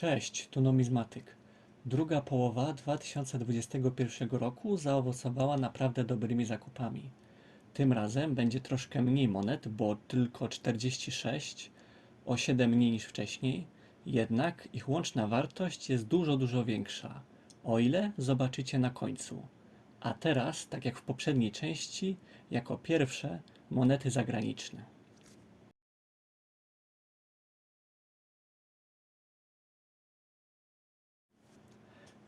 Cześć, tu numizmatyk. Druga połowa 2021 roku zaowocowała naprawdę dobrymi zakupami. Tym razem będzie troszkę mniej monet, bo tylko 46, o 7 mniej niż wcześniej, jednak ich łączna wartość jest dużo, dużo większa. O ile zobaczycie na końcu. A teraz, tak jak w poprzedniej części, jako pierwsze monety zagraniczne.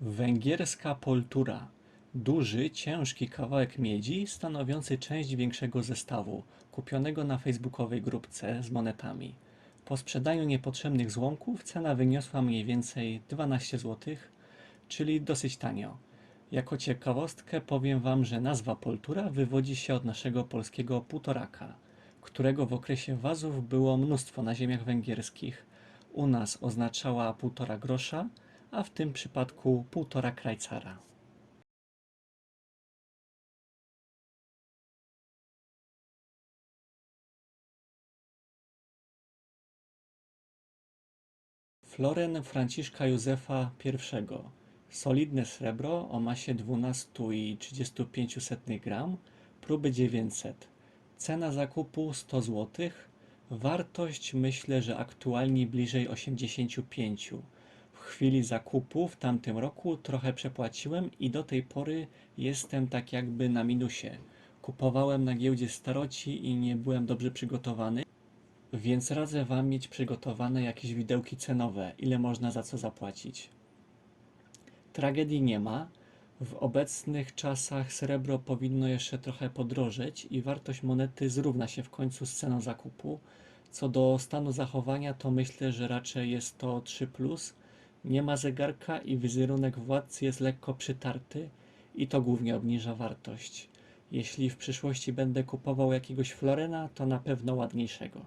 Węgierska poltura. Duży, ciężki kawałek miedzi stanowiący część większego zestawu, kupionego na facebookowej grupce z monetami. Po sprzedaniu niepotrzebnych złomków cena wyniosła mniej więcej 12 zł, czyli dosyć tanio. Jako ciekawostkę powiem Wam, że nazwa poltura wywodzi się od naszego polskiego półtoraka, którego w okresie wazów było mnóstwo na ziemiach węgierskich. U nas oznaczała półtora grosza, a w tym przypadku półtora krajcara. Floren Franciszka Józefa I. Solidne srebro o masie 12,35 gram, próby 900. Cena zakupu 100 zł. Wartość myślę, że aktualnie bliżej 85. Chwili zakupu w tamtym roku trochę przepłaciłem i do tej pory jestem tak jakby na minusie. Kupowałem na giełdzie staroci i nie byłem dobrze przygotowany, więc radzę Wam mieć przygotowane jakieś widełki cenowe, ile można za co zapłacić. Tragedii nie ma. W obecnych czasach srebro powinno jeszcze trochę podrożeć i wartość monety zrówna się w końcu z ceną zakupu. Co do stanu zachowania, to myślę, że raczej jest to 3. Nie ma zegarka i wizerunek władcy jest lekko przytarty i to głównie obniża wartość. Jeśli w przyszłości będę kupował jakiegoś florena, to na pewno ładniejszego.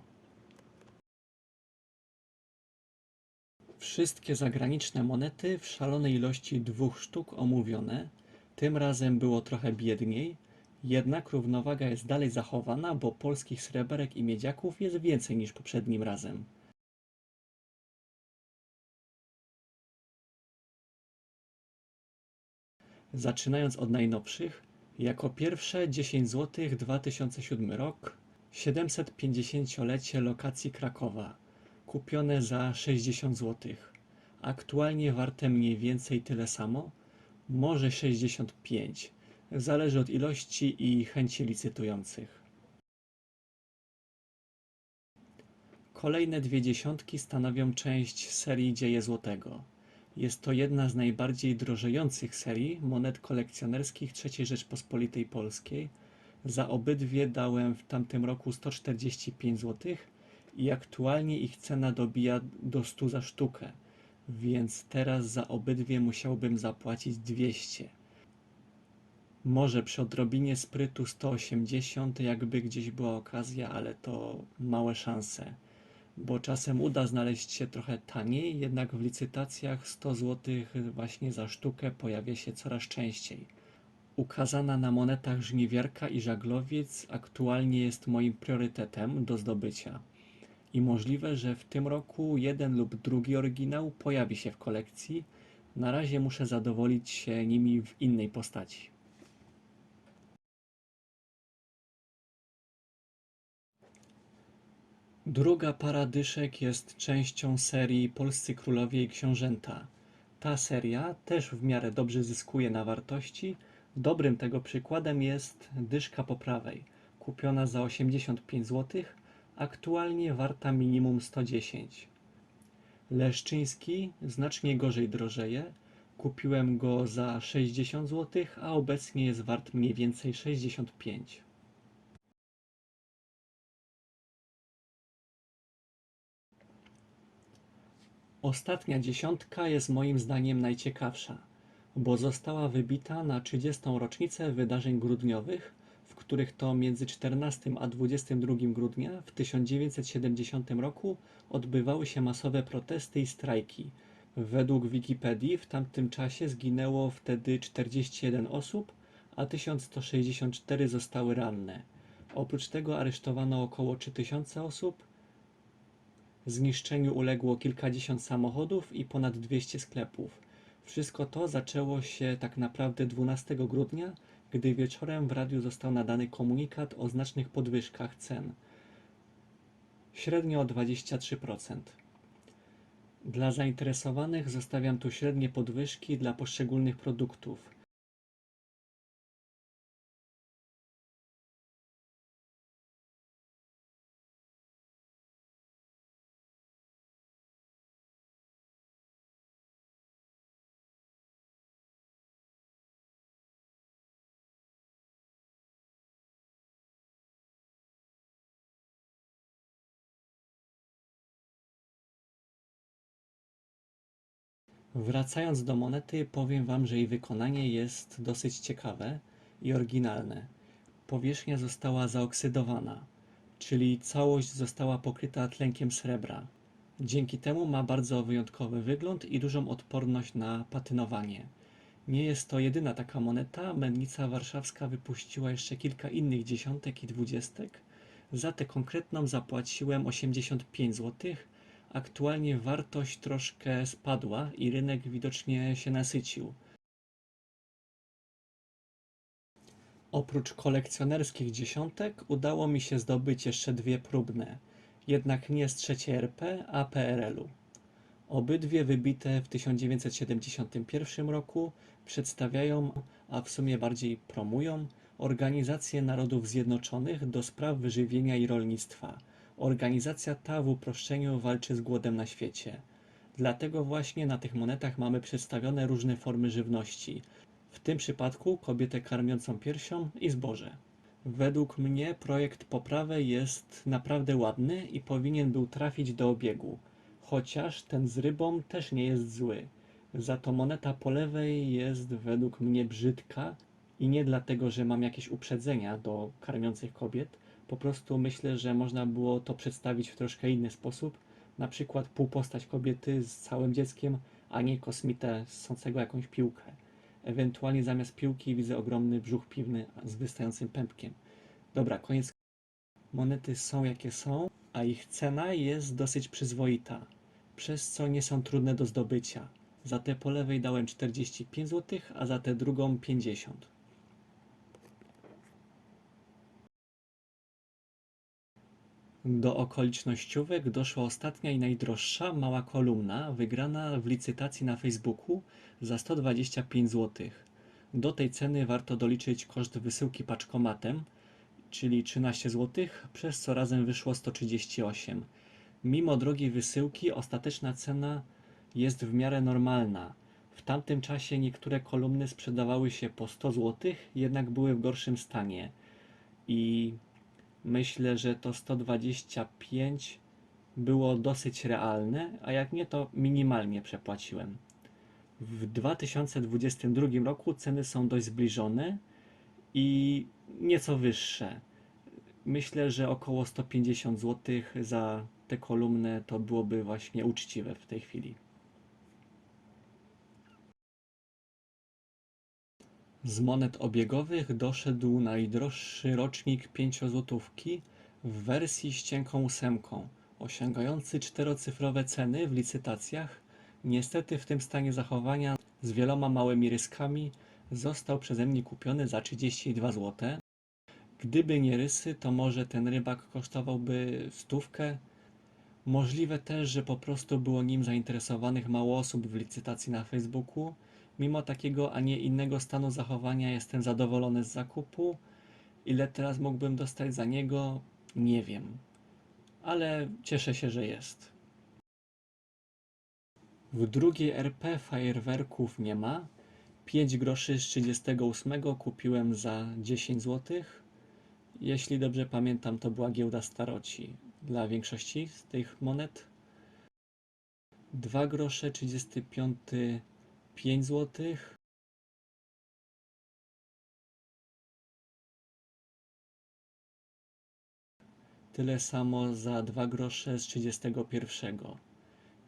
Wszystkie zagraniczne monety w szalonej ilości dwóch sztuk omówione. Tym razem było trochę biedniej, jednak równowaga jest dalej zachowana, bo polskich sreberek i miedziaków jest więcej niż poprzednim razem. Zaczynając od najnowszych, jako pierwsze 10 zł 2007 rok, 750-lecie lokacji Krakowa, kupione za 60 zł. Aktualnie warte mniej więcej tyle samo, może 65, zależy od ilości i chęci licytujących. Kolejne dwie dziesiątki stanowią część serii Dzieje Złotego. Jest to jedna z najbardziej drożejących serii monet kolekcjonerskich III Rzeczpospolitej Polskiej. Za obydwie dałem w tamtym roku 145 zł i aktualnie ich cena dobija do 100 za sztukę, więc teraz za obydwie musiałbym zapłacić 200. Może przy odrobinie sprytu 180, jakby gdzieś była okazja, ale to małe szanse bo czasem uda znaleźć się trochę taniej, jednak w licytacjach 100 zł właśnie za sztukę pojawia się coraz częściej. Ukazana na monetach żniwiarka i żaglowiec aktualnie jest moim priorytetem do zdobycia. I możliwe, że w tym roku jeden lub drugi oryginał pojawi się w kolekcji. Na razie muszę zadowolić się nimi w innej postaci. Druga para dyszek jest częścią serii Polscy Królowie i Książęta. Ta seria też w miarę dobrze zyskuje na wartości. Dobrym tego przykładem jest dyszka po prawej, kupiona za 85 zł, aktualnie warta minimum 110. Leszczyński znacznie gorzej drożeje. Kupiłem go za 60 zł, a obecnie jest wart mniej więcej 65. Ostatnia dziesiątka jest moim zdaniem najciekawsza, bo została wybita na 30. rocznicę wydarzeń grudniowych, w których to między 14 a 22 grudnia w 1970 roku odbywały się masowe protesty i strajki. Według Wikipedii w tamtym czasie zginęło wtedy 41 osób, a 1164 zostały ranne. Oprócz tego aresztowano około 3000 osób, Zniszczeniu uległo kilkadziesiąt samochodów i ponad 200 sklepów. Wszystko to zaczęło się tak naprawdę 12 grudnia, gdy wieczorem w radiu został nadany komunikat o znacznych podwyżkach cen. Średnio o 23%. Dla zainteresowanych zostawiam tu średnie podwyżki dla poszczególnych produktów. Wracając do monety, powiem Wam, że jej wykonanie jest dosyć ciekawe i oryginalne. Powierzchnia została zaoksydowana, czyli całość została pokryta tlenkiem srebra. Dzięki temu ma bardzo wyjątkowy wygląd i dużą odporność na patynowanie. Nie jest to jedyna taka moneta. Mennica Warszawska wypuściła jeszcze kilka innych dziesiątek i dwudziestek. Za tę konkretną zapłaciłem 85 zł. Aktualnie wartość troszkę spadła i rynek widocznie się nasycił. Oprócz kolekcjonerskich dziesiątek udało mi się zdobyć jeszcze dwie próbne, jednak nie z trzeciej RP, a PRL-u. Obydwie wybite w 1971 roku przedstawiają, a w sumie bardziej promują, Organizację Narodów Zjednoczonych do spraw wyżywienia i rolnictwa. Organizacja ta w uproszczeniu walczy z głodem na świecie. Dlatego właśnie na tych monetach mamy przedstawione różne formy żywności, w tym przypadku kobietę karmiącą piersią i zboże. Według mnie projekt poprawy jest naprawdę ładny i powinien był trafić do obiegu, chociaż ten z rybą też nie jest zły. Za to moneta po lewej jest według mnie brzydka i nie dlatego, że mam jakieś uprzedzenia do karmiących kobiet, po prostu myślę, że można było to przedstawić w troszkę inny sposób, na przykład półpostać kobiety z całym dzieckiem, a nie kosmitę ssącego jakąś piłkę. Ewentualnie zamiast piłki widzę ogromny brzuch piwny z wystającym pępkiem. Dobra, koniec. Monety są jakie są, a ich cena jest dosyć przyzwoita, przez co nie są trudne do zdobycia. Za tę po lewej dałem 45 zł, a za tę drugą 50. Do okolicznościówek doszła ostatnia i najdroższa mała kolumna, wygrana w licytacji na Facebooku za 125 zł. Do tej ceny warto doliczyć koszt wysyłki paczkomatem, czyli 13 zł, przez co razem wyszło 138. Mimo drogiej wysyłki ostateczna cena jest w miarę normalna. W tamtym czasie niektóre kolumny sprzedawały się po 100 zł, jednak były w gorszym stanie. I myślę, że to 125 było dosyć realne, a jak nie, to minimalnie przepłaciłem. W 2022 roku ceny są dość zbliżone i nieco wyższe. Myślę, że około 150 zł za tę kolumnę to byłoby właśnie uczciwe w tej chwili. Z monet obiegowych doszedł najdroższy rocznik 5-złotówki w wersji z cienką ósemką, osiągający czterocyfrowe ceny w licytacjach. Niestety w tym stanie zachowania z wieloma małymi ryskami został przeze mnie kupiony za 32 zł. Gdyby nie rysy, to może ten rybak kosztowałby stówkę. Możliwe też, że po prostu było nim zainteresowanych mało osób w licytacji na Facebooku. Mimo takiego, a nie innego stanu zachowania jestem zadowolony z zakupu. Ile teraz mógłbym dostać za niego? Nie wiem. Ale cieszę się, że jest. W drugiej RP fajerwerków nie ma. 5 groszy z 38 kupiłem za 10 zł. Jeśli dobrze pamiętam, to była giełda staroci dla większości z tych monet. 2 grosze 35 5 zł. Tyle samo za 2 grosze z 31.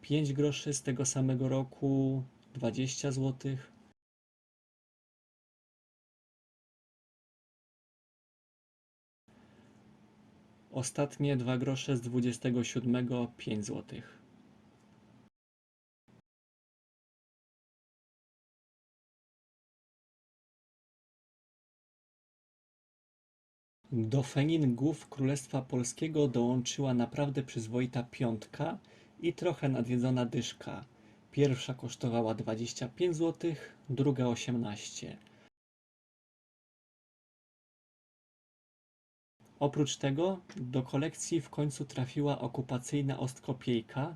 5 groszy z tego samego roku 20 zł. Ostatnie dwa grosze z 27 5 złotych. Do feningów Królestwa Polskiego dołączyła naprawdę przyzwoita piątka i trochę nadjedzona dyszka. Pierwsza kosztowała 25 zł, druga 18. Oprócz tego do kolekcji w końcu trafiła okupacyjna ostkopiejka,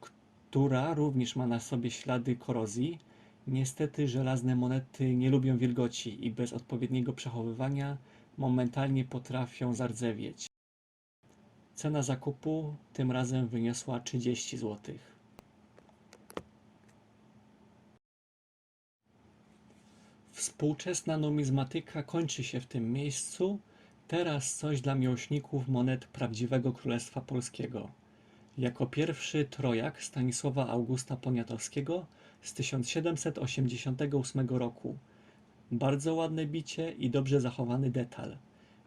która również ma na sobie ślady korozji. Niestety żelazne monety nie lubią wilgoci i bez odpowiedniego przechowywania momentalnie potrafią zardzewieć. Cena zakupu tym razem wyniosła 30 zł. Współczesna numizmatyka kończy się w tym miejscu. Teraz coś dla miłośników monet prawdziwego Królestwa Polskiego. Jako pierwszy trojak Stanisława Augusta Poniatowskiego z 1788 roku. Bardzo ładne bicie i dobrze zachowany detal.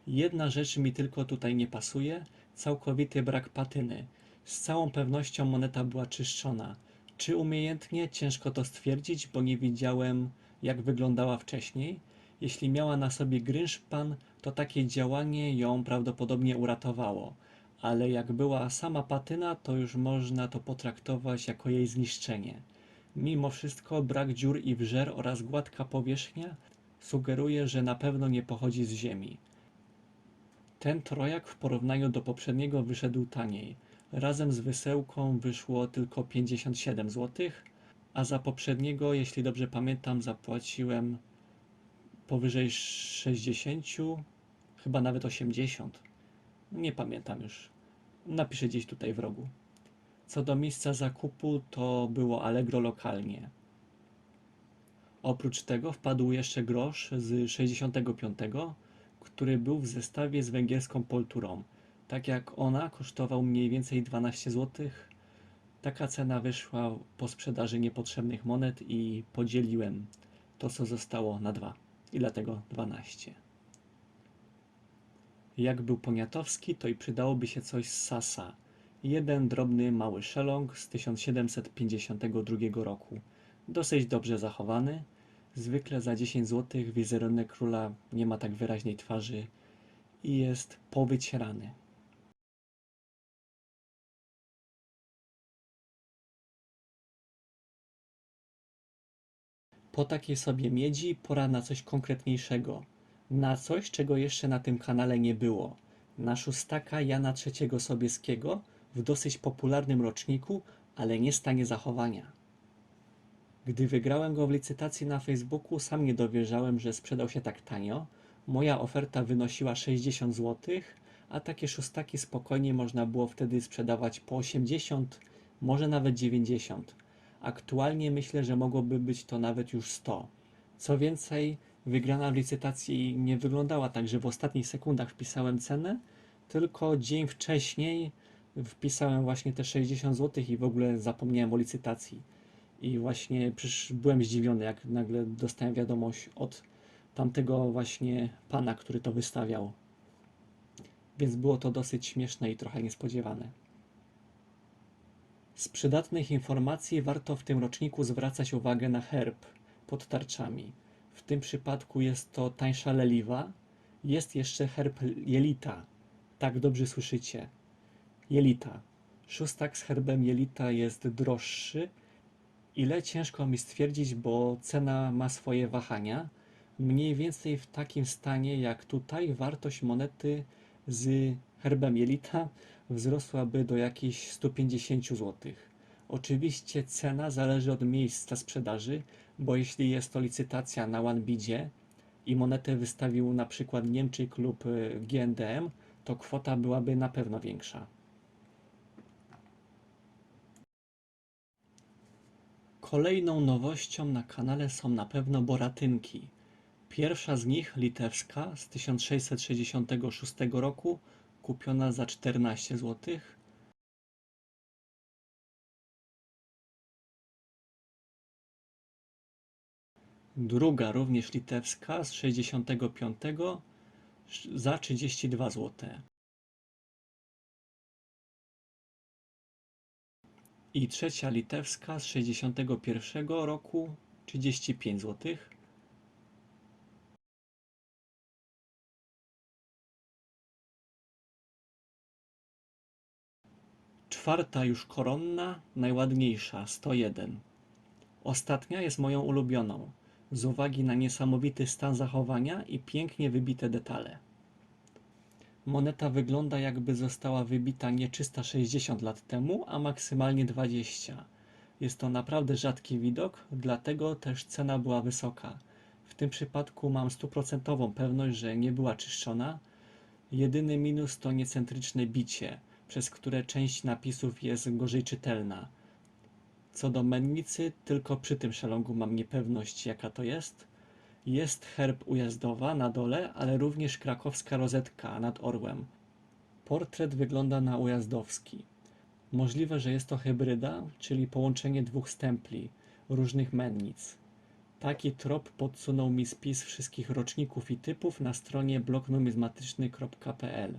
Jedna rzecz mi tylko tutaj nie pasuje, całkowity brak patyny. Z całą pewnością moneta była czyszczona. Czy umiejętnie? Ciężko to stwierdzić, bo nie widziałem jak wyglądała wcześniej. Jeśli miała na sobie grynszpan, to takie działanie ją prawdopodobnie uratowało. Ale jak była sama patyna, to już można to potraktować jako jej zniszczenie. Mimo wszystko brak dziur i wżer oraz gładka powierzchnia sugeruje, że na pewno nie pochodzi z ziemi. Ten trojak w porównaniu do poprzedniego wyszedł taniej. Razem z wysełką wyszło tylko 57 zł, a za poprzedniego, jeśli dobrze pamiętam, zapłaciłem powyżej 60, chyba nawet 80. Nie pamiętam już. Napiszę gdzieś tutaj w rogu. Co do miejsca zakupu, to było Allegro lokalnie. Oprócz tego wpadł jeszcze grosz z 65, który był w zestawie z węgierską polturą. Tak jak ona kosztował mniej więcej 12 zł. Taka cena wyszła po sprzedaży niepotrzebnych monet i podzieliłem to, co zostało na dwa. I dlatego 12. Jak był poniatowski, to i przydałoby się coś z Sasa. Jeden drobny mały szelong z 1752 roku. Dosyć dobrze zachowany. Zwykle za 10 zł wizerunek króla nie ma tak wyraźnej twarzy i jest powycierany. Po takiej sobie miedzi pora na coś konkretniejszego. Na coś, czego jeszcze na tym kanale nie było. Na szóstaka Jana III Sobieskiego w dosyć popularnym roczniku, ale nie stanie zachowania. Gdy wygrałem go w licytacji na Facebooku, sam nie dowierzałem, że sprzedał się tak tanio. Moja oferta wynosiła 60 zł, a takie szóstaki spokojnie można było wtedy sprzedawać po 80, może nawet 90. Aktualnie myślę, że mogłoby być to nawet już 100. Co więcej, wygrana w licytacji nie wyglądała tak, że w ostatnich sekundach wpisałem cenę, tylko dzień wcześniej wpisałem właśnie te 60 zł i w ogóle zapomniałem o licytacji. I właśnie przecież byłem zdziwiony, jak nagle dostałem wiadomość od tamtego właśnie pana, który to wystawiał. Więc było to dosyć śmieszne i trochę niespodziewane. Z przydatnych informacji warto w tym roczniku zwracać uwagę na herb pod tarczami. W tym przypadku jest to tańsza leliwa. Jest jeszcze herb jelita. Tak dobrze słyszycie. Jelita. Szóstak z herbem jelita jest droższy. Ile ciężko mi stwierdzić, bo cena ma swoje wahania. Mniej więcej w takim stanie jak tutaj wartość monety z herbem jelita wzrosłaby do jakichś 150 zł. Oczywiście cena zależy od miejsca sprzedaży, bo jeśli jest to licytacja na OneBidzie i monetę wystawił na przykład Niemczyk lub GNDM, to kwota byłaby na pewno większa. Kolejną nowością na kanale są na pewno boratynki. Pierwsza z nich, litewska, z 1666 roku, kupiona za 14 zł. Druga, również litewska, z 65 za 32 zł. I trzecia litewska z 61 roku 35 zł. Czwarta już koronna, najładniejsza 101. Ostatnia jest moją ulubioną, z uwagi na niesamowity stan zachowania i pięknie wybite detale. Moneta wygląda jakby została wybita nie 360 lat temu, a maksymalnie 20. Jest to naprawdę rzadki widok, dlatego też cena była wysoka. W tym przypadku mam stuprocentową pewność, że nie była czyszczona. Jedyny minus to niecentryczne bicie, przez które część napisów jest gorzej czytelna. Co do mennicy, tylko przy tym szelongu mam niepewność, jaka to jest. Jest herb ujazdowa na dole, ale również krakowska rozetka nad orłem. Portret wygląda na ujazdowski. Możliwe, że jest to hybryda, czyli połączenie dwóch stempli, różnych mennic. Taki trop podsunął mi spis wszystkich roczników i typów na stronie blognumismatyczny.pl.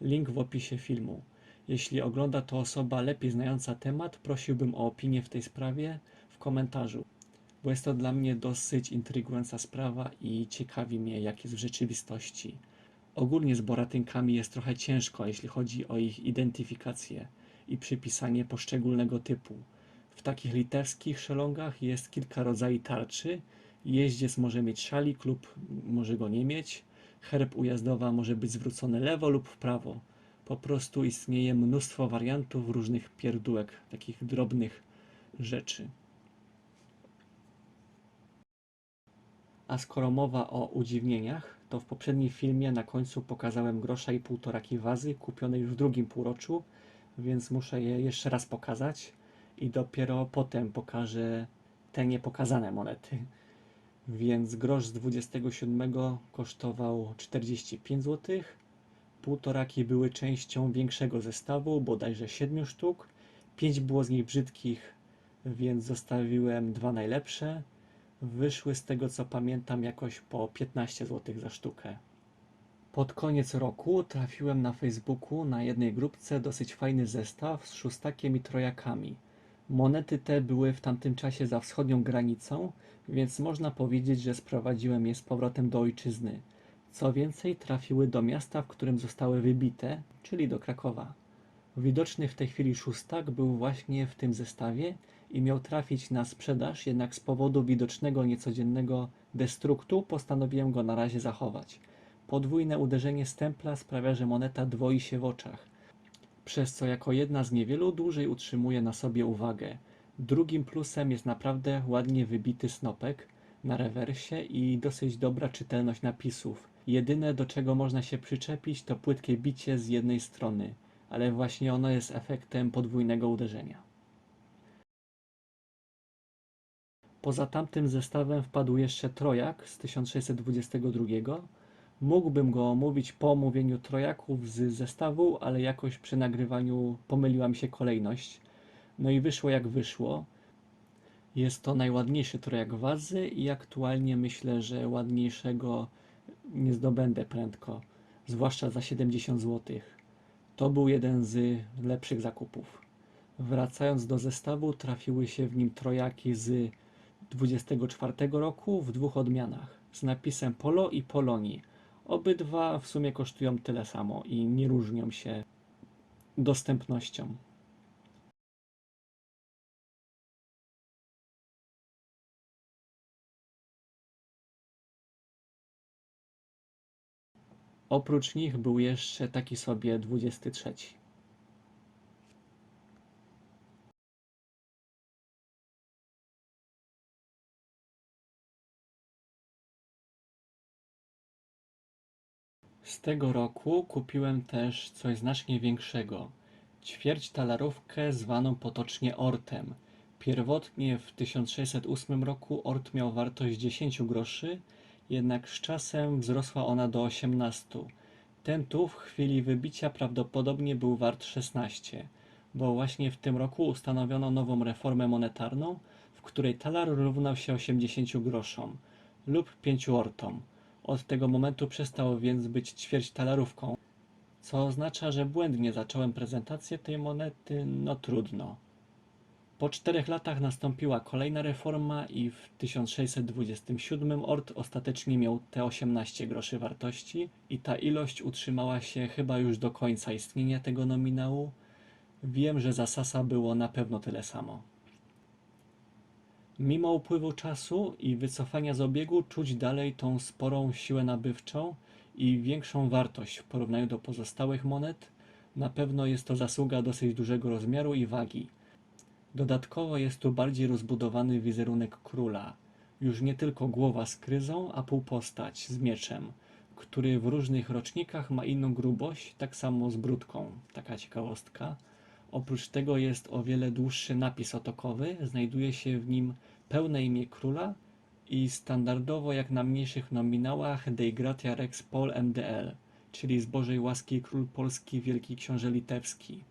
Link w opisie filmu. Jeśli ogląda to osoba lepiej znająca temat, prosiłbym o opinię w tej sprawie w komentarzu, bo jest to dla mnie dosyć intrygująca sprawa i ciekawi mnie, jak jest w rzeczywistości. Ogólnie z boratynkami jest trochę ciężko, jeśli chodzi o ich identyfikację i przypisanie poszczególnego typu. W takich litewskich szelongach jest kilka rodzajów tarczy. Jeździec może mieć szalik lub może go nie mieć. Herb ujazdowa może być zwrócony lewo lub w prawo. Po prostu istnieje mnóstwo wariantów różnych pierdółek, takich drobnych rzeczy. A skoro mowa o udziwnieniach, to w poprzednim filmie na końcu pokazałem grosza i półtoraki wazy kupione już w drugim półroczu, więc muszę je jeszcze raz pokazać i dopiero potem pokażę te niepokazane monety. Więc grosz z 27 kosztował 45 zł, półtoraki były częścią większego zestawu, bodajże 7 sztuk. 5 było z nich brzydkich, więc zostawiłem dwa najlepsze. Wyszły z tego co pamiętam jakoś po 15 zł za sztukę. Pod koniec roku trafiłem na Facebooku na jednej grupce dosyć fajny zestaw z szóstakiem i trojakami. Monety te były w tamtym czasie za wschodnią granicą, więc można powiedzieć, że sprowadziłem je z powrotem do ojczyzny. Co więcej, trafiły do miasta, w którym zostały wybite, czyli do Krakowa. Widoczny w tej chwili szóstak był właśnie w tym zestawie i miał trafić na sprzedaż, jednak z powodu widocznego niecodziennego destruktu postanowiłem go na razie zachować. Podwójne uderzenie stempla sprawia, że moneta dwoi się w oczach, przez co jako jedna z niewielu dłużej utrzymuje na sobie uwagę. Drugim plusem jest naprawdę ładnie wybity snopek na rewersie i dosyć dobra czytelność napisów. Jedyne do czego można się przyczepić to płytkie bicie z jednej strony, ale właśnie ono jest efektem podwójnego uderzenia. Poza tamtym zestawem wpadł jeszcze trojak z 1622. Mógłbym go omówić po omówieniu trojaków z zestawu, ale jakoś przy nagrywaniu pomyliła mi się kolejność. No i wyszło jak wyszło. Jest to najładniejszy trojak wazy i aktualnie myślę, że ładniejszego nie zdobędę prędko, zwłaszcza za 70 zł. To był jeden z lepszych zakupów. Wracając do zestawu, trafiły się w nim trojaki z 24 roku w dwóch odmianach z napisem Polo i Polonii. Obydwa w sumie kosztują tyle samo i nie różnią się dostępnością. Oprócz nich był jeszcze taki sobie 23. Z tego roku kupiłem też coś znacznie większego. Ćwierć talarówkę zwaną potocznie ortem. Pierwotnie w 1608 roku ort miał wartość 10 groszy, jednak z czasem wzrosła ona do 18. Ten tu w chwili wybicia prawdopodobnie był wart 16, bo właśnie w tym roku ustanowiono nową reformę monetarną, w której talar równał się 80 groszom lub 5 ortom. Od tego momentu przestał więc być ćwierć talarówką, co oznacza, że błędnie zacząłem prezentację tej monety, no trudno. Po czterech latach nastąpiła kolejna reforma i w 1627 ort ostatecznie miał te 18 groszy wartości i ta ilość utrzymała się chyba już do końca istnienia tego nominału. Wiem, że za Sasa było na pewno tyle samo. Mimo upływu czasu i wycofania z obiegu czuć dalej tą sporą siłę nabywczą i większą wartość w porównaniu do pozostałych monet. Na pewno jest to zasługa dosyć dużego rozmiaru i wagi. Dodatkowo jest tu bardziej rozbudowany wizerunek króla. Już nie tylko głowa z kryzą, a półpostać z mieczem, który w różnych rocznikach ma inną grubość, tak samo z brudką. Taka ciekawostka. Oprócz tego jest o wiele dłuższy napis otokowy, znajduje się w nim pełne imię króla i standardowo jak na mniejszych nominałach Dei Gratia Rex Pol MDL, czyli z Bożej łaski król polski Wielki Książę Litewski.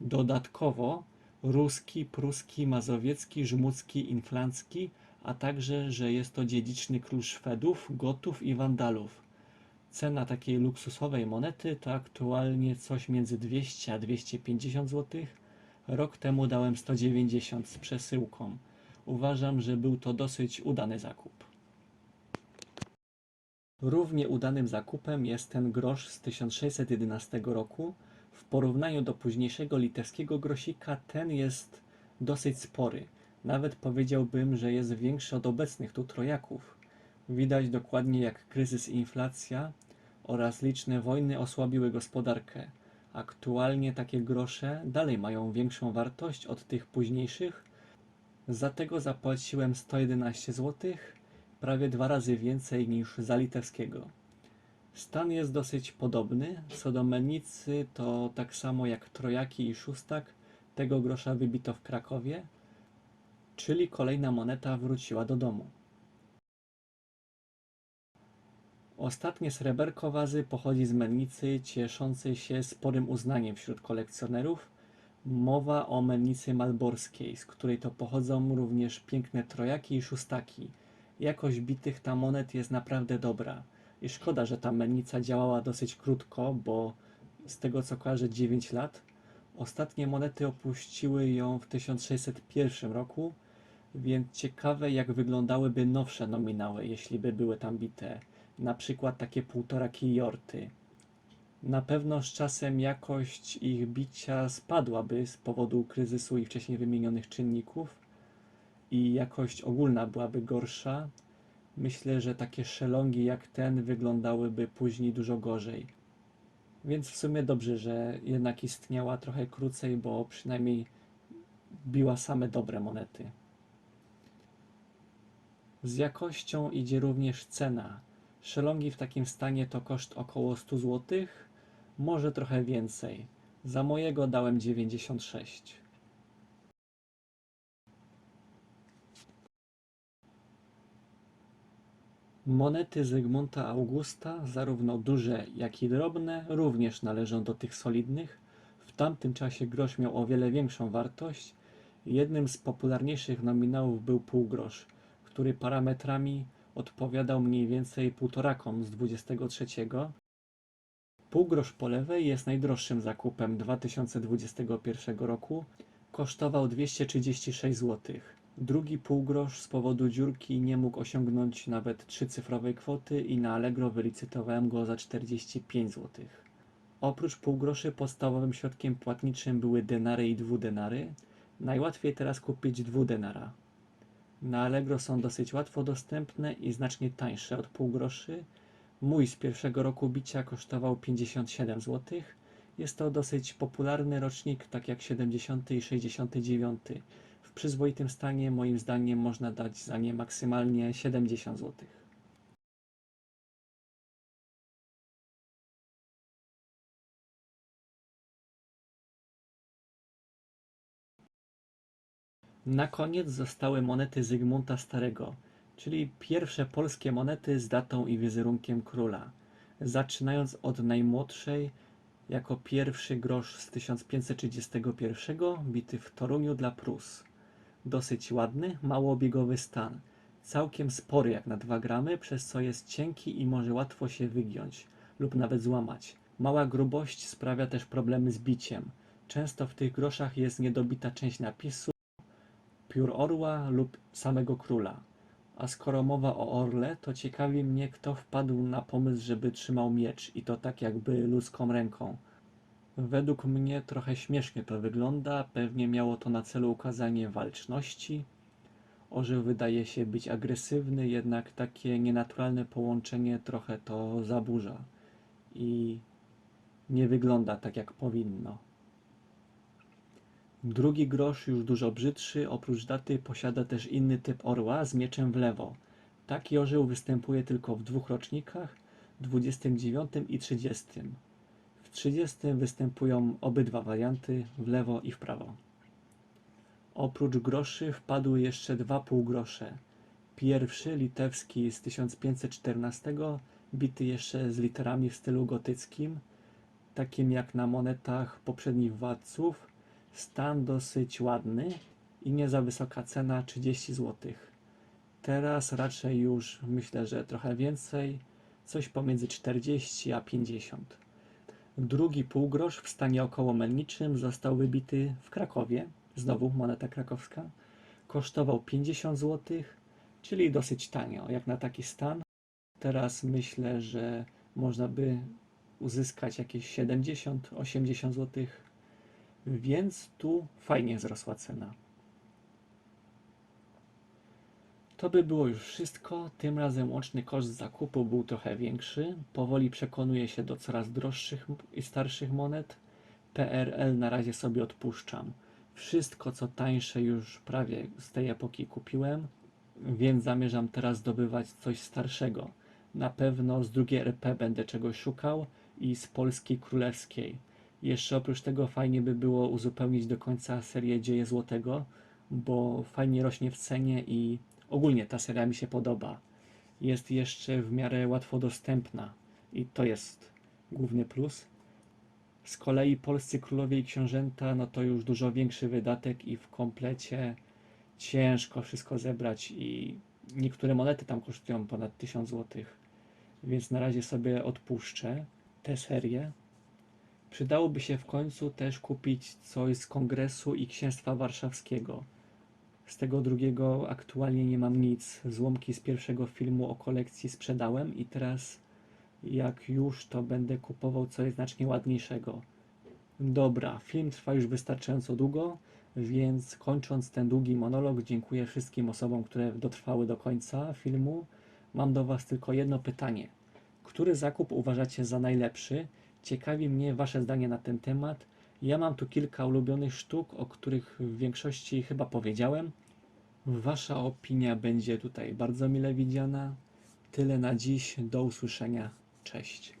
Dodatkowo ruski, pruski, mazowiecki, żmudzki, inflancki, a także, że jest to dziedziczny król Szwedów, Gotów i Wandalów. Cena takiej luksusowej monety to aktualnie coś między 200 a 250 zł. Rok temu dałem 190 z przesyłką. Uważam, że był to dosyć udany zakup. Równie udanym zakupem jest ten grosz z 1611 roku. W porównaniu do późniejszego litewskiego grosika ten jest dosyć spory. Nawet powiedziałbym, że jest większy od obecnych tu trojaków. Widać dokładnie jak kryzys i inflacja oraz liczne wojny osłabiły gospodarkę. Aktualnie takie grosze dalej mają większą wartość od tych późniejszych. Za tego zapłaciłem 111 zł, prawie dwa razy więcej niż za litewskiego. Stan jest dosyć podobny. Co do to tak samo jak trojaki i szóstak, tego grosza wybito w Krakowie, czyli kolejna moneta wróciła do domu. Ostatnie sreberko wazy pochodzi z mennicy cieszącej się sporym uznaniem wśród kolekcjonerów. Mowa o mennicy malborskiej, z której to pochodzą również piękne trojaki i szóstaki. Jakość bitych ta monet jest naprawdę dobra. I szkoda, że ta mennica działała dosyć krótko, bo z tego co kojarzę 9 lat. Ostatnie monety opuściły ją w 1601 roku, więc ciekawe jak wyglądałyby nowsze nominały, jeśli by były tam bite. Na przykład takie półtora kijorty. Na pewno z czasem jakość ich bicia spadłaby z powodu kryzysu i wcześniej wymienionych czynników i jakość ogólna byłaby gorsza. Myślę, że takie szelongi jak ten wyglądałyby później dużo gorzej. Więc w sumie dobrze, że jednak istniała trochę krócej, bo przynajmniej biła same dobre monety. Z jakością idzie również cena. Szelongi w takim stanie to koszt około 100 zł, może trochę więcej. Za mojego dałem 96. Monety Zygmunta Augusta, zarówno duże, jak i drobne, również należą do tych solidnych. W tamtym czasie grosz miał o wiele większą wartość. Jednym z popularniejszych nominałów był półgrosz, który parametrami odpowiadał mniej więcej półtorakom z 23. Półgrosz po lewej jest najdroższym zakupem 2021 roku. Kosztował 236 zł. Drugi półgrosz z powodu dziurki nie mógł osiągnąć nawet trzycyfrowej kwoty i na Allegro wylicytowałem go za 45 zł. Oprócz półgroszy podstawowym środkiem płatniczym były denary i dwudenary. Najłatwiej teraz kupić dwudenara. Na Allegro są dosyć łatwo dostępne i znacznie tańsze od półgroszy. Mój z pierwszego roku bicia kosztował 57 zł. Jest to dosyć popularny rocznik, tak jak 70 i 69. W przyzwoitym stanie moim zdaniem można dać za nie maksymalnie 70 zł. Na koniec zostały monety Zygmunta Starego, czyli pierwsze polskie monety z datą i wizerunkiem króla. Zaczynając od najmłodszej, jako pierwszy grosz z 1531, bity w Toruniu dla Prus. Dosyć ładny, małobiegowy stan. Całkiem spory jak na 2 gramy, przez co jest cienki i może łatwo się wygiąć lub nawet złamać. Mała grubość sprawia też problemy z biciem. Często w tych groszach jest niedobita część napisu, piór orła lub samego króla. A skoro mowa o orle, to ciekawi mnie, kto wpadł na pomysł, żeby trzymał miecz i to tak jakby ludzką ręką. Według mnie trochę śmiesznie to wygląda, pewnie miało to na celu ukazanie walczności. Orzeł wydaje się być agresywny, jednak takie nienaturalne połączenie trochę to zaburza i nie wygląda tak jak powinno. Drugi grosz, już dużo brzydszy, oprócz daty posiada też inny typ orła z mieczem w lewo. Taki orzeł występuje tylko w dwóch rocznikach, 29 i 30. W 30 występują obydwa warianty w lewo i w prawo. Oprócz groszy wpadły jeszcze dwa półgrosze. Pierwszy litewski z 1514, bity jeszcze z literami w stylu gotyckim, takim jak na monetach poprzednich władców. Stan dosyć ładny i nie za wysoka cena 30 zł. Teraz raczej już myślę, że trochę więcej, coś pomiędzy 40 a 50. Drugi półgrosz w stanie okołomelniczym został wybity w Krakowie, znowu moneta krakowska. Kosztował 50 zł, czyli dosyć tanio jak na taki stan. Teraz myślę, że można by uzyskać jakieś 70-80 zł, więc tu fajnie wzrosła cena. To by było już wszystko. Tym razem łączny koszt zakupu był trochę większy. Powoli przekonuję się do coraz droższych i starszych monet. PRL na razie sobie odpuszczam. Wszystko co tańsze już prawie z tej epoki kupiłem, więc zamierzam teraz zdobywać coś starszego. Na pewno z drugiej RP będę czegoś szukał i z Polski Królewskiej. Jeszcze oprócz tego fajnie by było uzupełnić do końca serię Dzieje Złotego, bo fajnie rośnie w cenie i ogólnie ta seria mi się podoba. Jest jeszcze w miarę łatwo dostępna i to jest główny plus. Z kolei polscy królowie i książęta, no to już dużo większy wydatek i w komplecie ciężko wszystko zebrać i niektóre monety tam kosztują ponad 1000 zł. Więc na razie sobie odpuszczę tę serię. Przydałoby się w końcu też kupić coś z Kongresu i Księstwa Warszawskiego. Z tego drugiego aktualnie nie mam nic. Złomki z pierwszego filmu o kolekcji sprzedałem i teraz jak już to będę kupował coś znacznie ładniejszego. Dobra, film trwa już wystarczająco długo, więc kończąc ten długi monolog, dziękuję wszystkim osobom, które dotrwały do końca filmu. Mam do Was tylko jedno pytanie. Który zakup uważacie za najlepszy? Ciekawi mnie Wasze zdanie na ten temat. Ja mam tu kilka ulubionych sztuk, o których w większości chyba powiedziałem. Wasza opinia będzie tutaj bardzo mile widziana. Tyle na dziś. Do usłyszenia. Cześć.